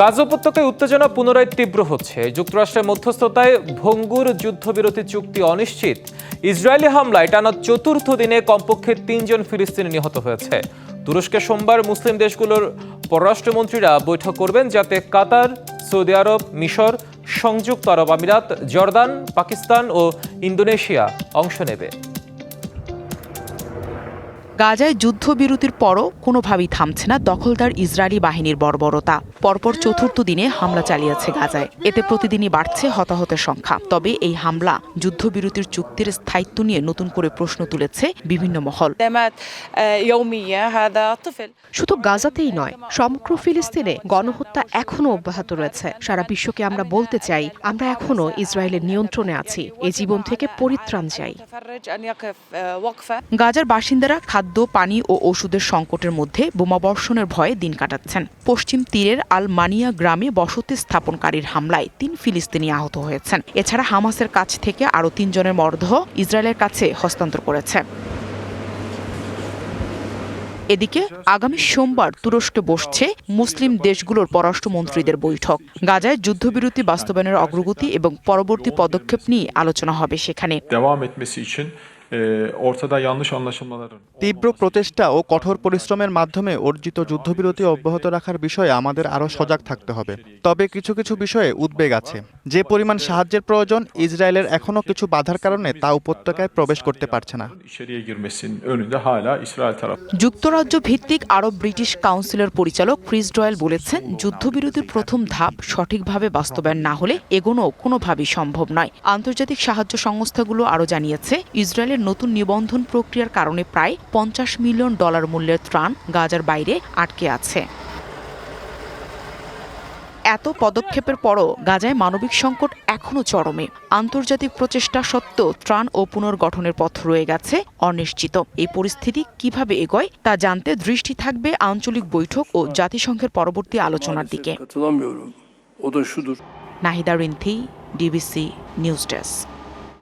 গাজা উপত্যকায় উত্তেজনা পুনরায় তীব্র হচ্ছে। যুক্তরাষ্ট্রের মধ্যস্থতায় ভঙ্গুর যুদ্ধবিরতি চুক্তি অনিশ্চিত। ইসরায়েলি হামলায় টানা চতুর্থ দিনে কমপক্ষে তিনজন ফিলিস্তিনি নিহত হয়েছে। তুরস্কে সোমবার মুসলিম দেশগুলোর পররাষ্ট্রমন্ত্রীরা বৈঠক করবেন, যাতে কাতার, সৌদি আরব, মিশর, সংযুক্ত আরব আমিরাত, জর্দান, পাকিস্তান ও ইন্দোনেশিয়া অংশ নেবে। গাজায় যুদ্ধবিরতির পরও কোনোভাবেই থামছে না দখলদার ইসরায়েলি বাহিনীর বর্বরতা। পরপর চতুর্থ দিনে হামলা চালিয়েছে গাজায়। এতে প্রতিদিনই বাড়ছে হতাহতের সংখ্যা। তবে এই হামলা যুদ্ধবিরতির চুক্তির স্থায়িত্ব নিয়ে নতুন করে প্রশ্ন তুলেছে বিভিন্ন মহল। শুধু গাজাতেই নয়, সমগ্র ফিলিস্তিনে গণহত্যা এখনও অব্যাহত রয়েছে। সারা বিশ্বকে আমরা বলতে চাই, আমরা এখনও ইসরায়েলের নিয়ন্ত্রণে আছি। এ জীবন থেকে পরিত্রাণ চাই। গাজার বাসিন্দারা খাদ্য, পানি ও ওষুধের সংকটের মধ্যে বোমাবর্ষণের ভয়ে দিন কাটাচ্ছেন। পশ্চিম তীরের আল মানিয়া গ্রামে বসতি স্থাপনকারীর হামলায় তিন ফিলিস্তিনি আহত হয়েছেন। এছাড়া হামাসের কাছ থেকে আরও তিনজনের মরদেহ ইসরায়েলের কাছে হস্তান্তর করেছে। এদিকে আগামী সোমবার তুরস্কে বসছে মুসলিম দেশগুলোর পররাষ্ট্রমন্ত্রীদের বৈঠক। গাজায় যুদ্ধবিরতি বাস্তবায়নের অগ্রগতি এবং পরবর্তী পদক্ষেপ নিয়ে আলোচনা হবে সেখানে। Ortada yanlış anlaşılmaların তীব্র প্রচেষ্টা ও কঠোর পরিশ্রমের মাধ্যমে অর্জিত যুদ্ধবিরতি অব্যাহত রাখার বিষয়ে আমাদের আরও সজাগ থাকতে হবে। তবে কিছু কিছু বিষয়ে উদ্বেগ আছে। যে পরিমাণ সাহায্যের প্রয়োজন ইসরায়েলের এখনও কিছু বাধার কারণে তা উপত্যকায় প্রবেশ করতে পারছে না. যুক্তরাজ্য ভিত্তিক আরব ব্রিটিশ কাউন্সিলের পরিচালক ক্রিস ডয়েল বলেছেন যুদ্ধবিরতির প্রথম ধাপ সঠিকভাবে বাস্তবায়ন না হলে এগোনো কোনোভাবেই সম্ভব নয়। আন্তর্জাতিক সাহায্য সংস্থাগুলো আরও জানিয়েছে ইসরায়েলের নতুন নিবন্ধন প্রক্রিয়ার কারণে প্রায় পঞ্চাশ মিলিয়ন ডলার মূল্যের ত্রাণ গাজার বাইরে আটকে আছে। এত পদক্ষেপের পরও গাজায় মানবিক সংকট এখনও চরমে। আন্তর্জাতিক প্রচেষ্টা সত্ত্বেও ত্রাণ ও পুনর্গঠনের পথ রয়ে গেছে অনিশ্চিত। এই পরিস্থিতি কীভাবে এগোয় তা জানতে দৃষ্টি থাকবে আঞ্চলিক বৈঠক ও জাতিসংঘের পরবর্তী আলোচনার দিকে. Nahida Rinthi DBC news desk.